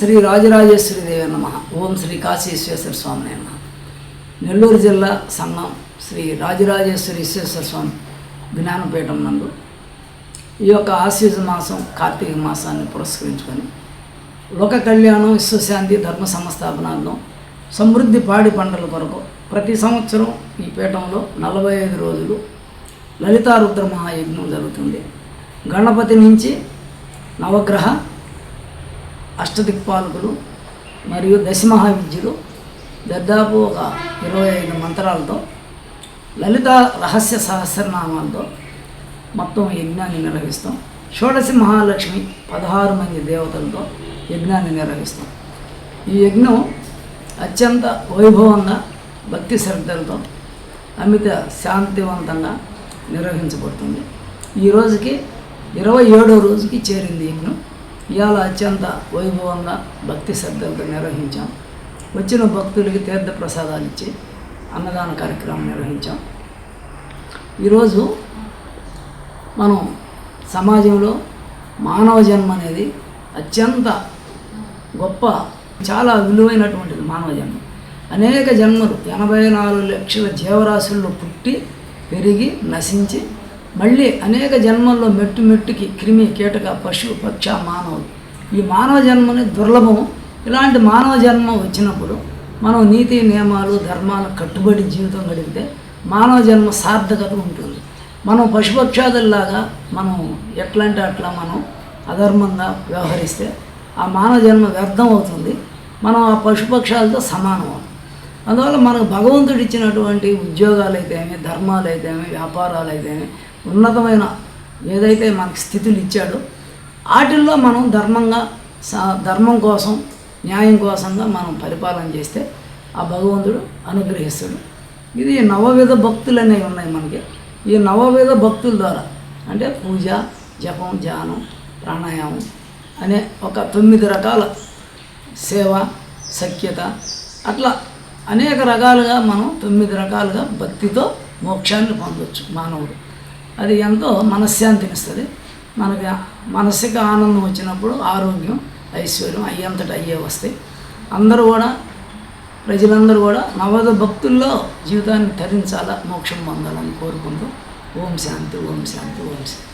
శ్రీ రాజరాజేశ్వరి దేవి నమ ఓం శ్రీ కాశీశ్వేశ్వర స్వామి నమ నెల్లూరు జిల్లా సన్నం శ్రీ రాజరాజేశ్వరి విశ్వేశ్వర స్వామి జ్ఞానపీఠం నందు ఈ యొక్క ఆశ్వీజ మాసం కార్తీక మాసాన్ని పురస్కరించుకొని లోక కళ్యాణం విశ్వశాంతి ధర్మ సంస్థాపనార్థం సమృద్ధి పాడి పంటల కొరకు ప్రతి సంవత్సరం ఈ పీఠంలో నలభై ఐదు రోజులు లలితారుద్ర మహాయజ్ఞం జరుగుతుంది. గణపతి నుంచి నవగ్రహ అష్టదిక్పాలకులు మరియు దశమహావిద్యులు దాదాపు ఒక ఇరవై ఐదు మంత్రాలతో లలిత రహస్య సహస్రనామాలతో మొత్తం యజ్ఞాన్ని నిర్వహిస్తాం. షోడశి మహాలక్ష్మి పదహారు మంది దేవతలతో యజ్ఞాన్ని నిర్వహిస్తాం. ఈ యజ్ఞం అత్యంత వైభవంగా భక్తి శ్రద్ధలతో అమిత శాంతివంతంగా నిర్వహించబడుతుంది. ఈ రోజుకి ఇరవై ఏడో రోజుకి చేరింది యజ్ఞం. ఇవాళ అత్యంత వైభవంగా భక్తి శ్రద్ధలతో నిర్వహించాం. వచ్చిన భక్తులకి తీర్థ ప్రసాదాలు ఇచ్చి అన్నదాన కార్యక్రమం నిర్వహించాం. ఈరోజు మనం సమాజంలో మానవ జన్మ అనేది అత్యంత గొప్ప చాలా విలువైనటువంటిది మానవ జన్మ. అనేక జన్మలు ఎనభై నాలుగు లక్షల జీవరాశుల్లో పుట్టి పెరిగి నశించి మళ్ళీ అనేక జన్మల్లో మెట్టు మెట్టుకి క్రిమి కీటక పశు పక్ష మానవులు. ఈ మానవ జన్మని దుర్లభం ఇలాంటి మానవ జన్మ వచ్చినప్పుడు మనం నీతి నియమాలు ధర్మాలు కట్టుబడి జీవితం గడిపితే మానవ జన్మ సార్థకత ఉంటుంది. మనం పశుపక్షాదుల్లాగా మనం ఎట్లా అంటే అట్లా మనం అధర్మంగా వ్యవహరిస్తే ఆ మానవ జన్మ వ్యర్థం అవుతుంది. మనం ఆ పశుపక్షాలతో సమానం అందువల్ల మనకు భగవంతుడు ఇచ్చినటువంటి ఉద్యోగాలు అయితేమి ధర్మాలు అయితేమి వ్యాపారాలు అయితేమి ఉన్నతమైన ఏదైతే మనకి స్థితులు ఇచ్చాడో వాటిల్లో మనం ధర్మంగా ధర్మం కోసం న్యాయం కోసంగా మనం పరిపాలన చేస్తే ఆ భగవంతుడు అనుగ్రహిస్తాడు. ఇది నవవిధ భక్తులు అనేవి ఉన్నాయి మనకి. ఈ నవవిధ భక్తుల ద్వారా అంటే పూజ జపం ధ్యానం ప్రాణాయామం అనే ఒక తొమ్మిది రకాల సేవ సఖ్యత అట్లా అనేక రకాలుగా మనం తొమ్మిది రకాలుగా భక్తితో మోక్షాన్ని పొందొచ్చు మానవుడు. అది ఎంతో మనశ్శాంతినిస్తుంది మనకి మనసుకి ఆనందం వచ్చినప్పుడు ఆరోగ్యం ఐశ్వర్యం అయ్యంతట అయ్యే వస్తాయి. అందరూ కూడా ప్రజలందరూ కూడా నవద భక్తుల్లో జీవితాన్ని తరించాలా? మోక్షం పొందాలని కోరుకుంటూ ఓం శాంతి ఓం శాంతి ఓం శాంతి.